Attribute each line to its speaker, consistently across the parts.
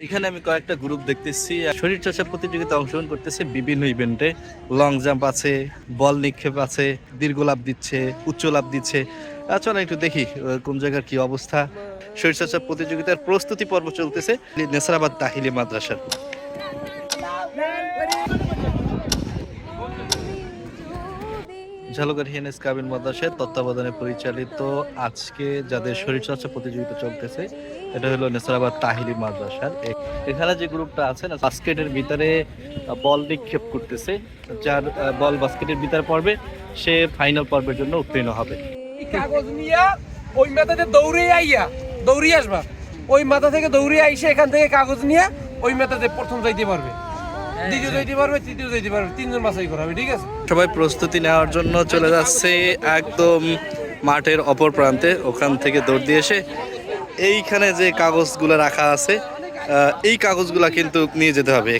Speaker 1: এখানে আমি কয়েকটা গ্রুপ দেখতেছি। শরীর চর্চা প্রতিযোগিতা অংশগ্রহণ করতেছে বিভিন্ন ইভেন্টে লং জাম্প আছে বল নিক্ষেপ আছে দীর্ঘ লাভ দিচ্ছে উচ্চ লাভ দিচ্ছে আচ্ছা একটু দেখি কোন জায়গার কি অবস্থা। শরীর চর্চা প্রতিযোগিতার প্রস্তুতি পর্ব চলতেছে নেসারাবাদ তাহিলি মাদ্রাসার। ঝালকার হিএনএস কাবিন মাদ্রাসার তত্ত্বাবধানে পরিচালিত আজকে যাদের শরীরচর্চা প্রতিযোগিতা চলতেছে, এটা হলো নেসরাবাদ তাহিলি মাদ্রাসার। এখানে যে গ্রুপটা আছে, না, বাস্কেটের ভিতরে বল নিক্ষেপ করতেছে, যার বল বাস্কেটের ভিতরে পড়বে, সে ফাইনাল পর্বের জন্য উত্তীর্ণ হবে।
Speaker 2: কাগজ নিয়া, ওই মাথাতে দৌড়ে আইয়া দৌড়ে আসবা। ওই মাথা থেকে দৌড়ে আইসে এখান থেকে কাগজ নিয়ে ওই মাথাতে প্রথম যাইতে পারবে। দ্বিতীয় যাইতে পারবে তৃতীয় যাইতে পারবে তিনজন বাছাই করা হবে ঠিক আছে?
Speaker 1: সবাই প্রস্তুতি নেওয়ার জন্য চলে যাচ্ছে একদম মাঠের অপর প্রান্তে ওখান থেকে দৌড় দিয়ে এসে এইখানে যে কাগজগুলো রাখা আছে আহ, এই কাগজগুলা কিন্তু নিয়ে যেতে হবে।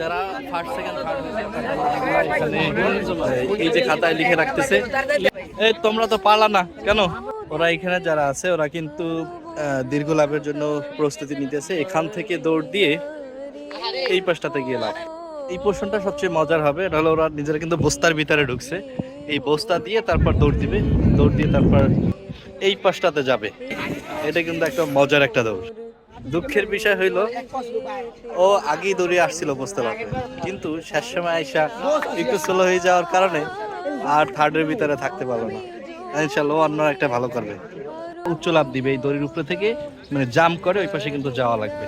Speaker 1: যারা ফার্স্ট সেকেন্ড থার্ড এই যে খাতায় লিখে রাখতেছে। এই তোমরা তো পারলা না কেন? ওরা এখানে যারা আছে ওরা কিন্তু দীর্ঘ লাভের জন্য প্রস্তুতি নিতেছে। এখান থেকে দৌড় দিয়ে এই পাশটাতে গিয়ে লাভ। এই পোর্শনটা সবচেয়ে মজার হবে এটা হলো ওরা নিজেরা কিন্তু বস্তার ভিতরে ঢুকছে। এই বস্তা দিয়ে তারপর দৌড় দিবে। দৌড় দিয়ে তারপর এই পাশটাতে যাবে। এটা কিন্তু একটা মজার একটা দৌড়। দুঃখের বিষয় হইল, ও আগেই দৌড়িয়ে আসছিল বুঝতে পারবে। কিন্তু শেষ সময় আইসা একটু স্লো হয়ে যাওয়ার কারণে আর থার্ডের ভিতরে থাকতে পারল না। ইনশাল্লাহ অন্য একটা ভালো করবে। উচ্চ লাভ দিবে এই দড়ির উপরে থেকে মানে জাম্প করে ওই পাশে কিন্তু যাওয়া লাগবে।